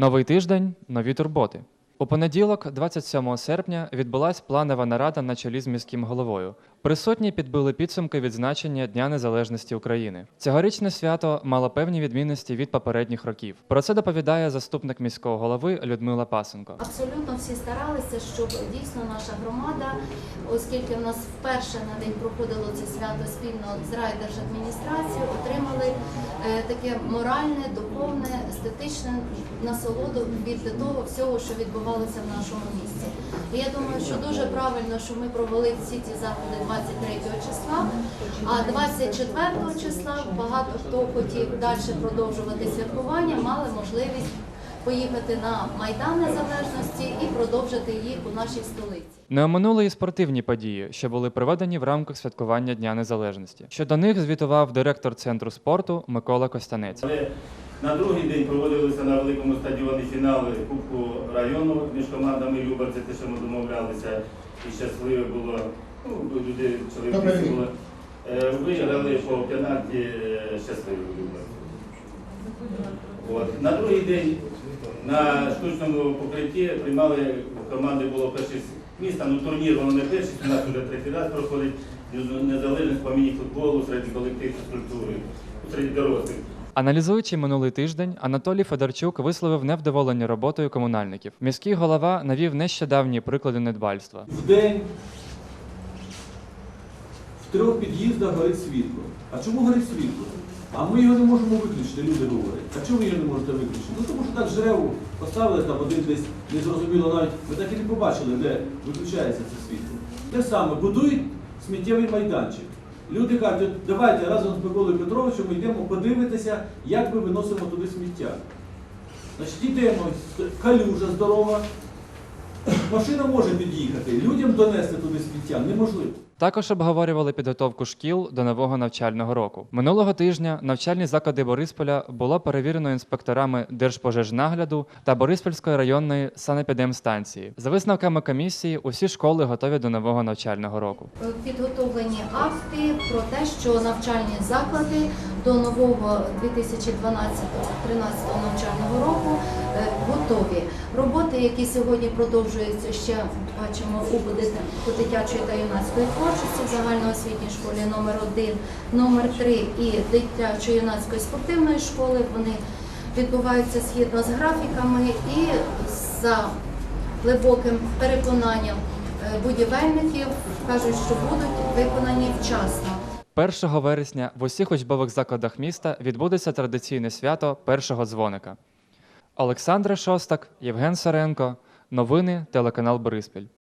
Новий тиждень, нові турботи. У понеділок, 27 серпня, відбулась планова нарада на чолі з міським головою. Присутні підбили підсумки відзначення Дня Незалежності України. Цьогорічне свято мало певні відмінності від попередніх років. Про це доповідає заступник міського голови Людмила Пасенко. Абсолютно всі старалися, щоб дійсно наша громада, оскільки в нас вперше на день проходило це свято спільно з райдержадміністрацією, отримали е, таке моральне, духовне, естетичне насолоду від того всього, що відбувалося в нашому місті. І я думаю, що дуже правильно, що ми провели всі ці заходи 23 числа, а 24 числа багато хто хотів далі продовжувати святкування, мали можливість поїхати на Майдан Незалежності і продовжити їх у нашій столиці. Не оминули і спортивні події, що були проведені в рамках святкування Дня Незалежності. Щодо них звітував директор центру спорту Микола Костянець. На другий день проводилися на великому стадіоні фінали Кубку району між командами Любар, це те, що ми домовлялися, і щасливе було. Ну, люди, чоловіки були. Е, Виграли по пенальті е, щасливо От. На другий день на штучному покритті приймали команди було першість міста, ну турнір воно не перший, у нас вже третій раз проходить незалежність по міні-футболу серед колективів культури, серед дорослих. Аналізуючи минулий тиждень, Анатолій Федорчук висловив невдоволення роботою комунальників. Міський голова навів нещодавні приклади недбальства. В день в трьох під'їздах горить світло. А чому горить світло? А ми його не можемо виключити, люди говорять. А чому ви його не можете виключити? Ну тому що так жреву поставили там один десь незрозуміло навіть. Ми так і не побачили, де виключається це світло. Те саме будують сміттєвий майданчик. Люди кажуть, давайте разом з Миколою Петровичем ми йдемо подивитися, як ми виносимо туди сміття. Значить, йдемо, калюжа здорова, Машина може під'їхати, людям донести туди сміття неможливо. Також обговорювали підготовку шкіл до нового навчального року. Минулого тижня навчальні заклади Борисполя було перевірено інспекторами Держпожежнагляду та Бориспільської районної санепідемстанції. За висновками комісії, усі школи готові до нового навчального року. Підготовлені акти про те, що навчальні заклади до нового 2012-2013 навчального року е, готові. Роботи, які сьогодні продовжуються ще бачимо у будинку дитячої та юнацької творчості в загальноосвітній школі номер 1 номер 3 і дитячо-юнацької спортивної школи. Вони відбуваються згідно з графіками і за глибоким переконанням е, будівельників кажуть, що будуть виконані вчасно. 1 вересня в усіх учбових закладах міста відбудеться традиційне свято першого дзвоника. Олександра Шостак, Євген Саренко. Новини телеканал Бориспіль.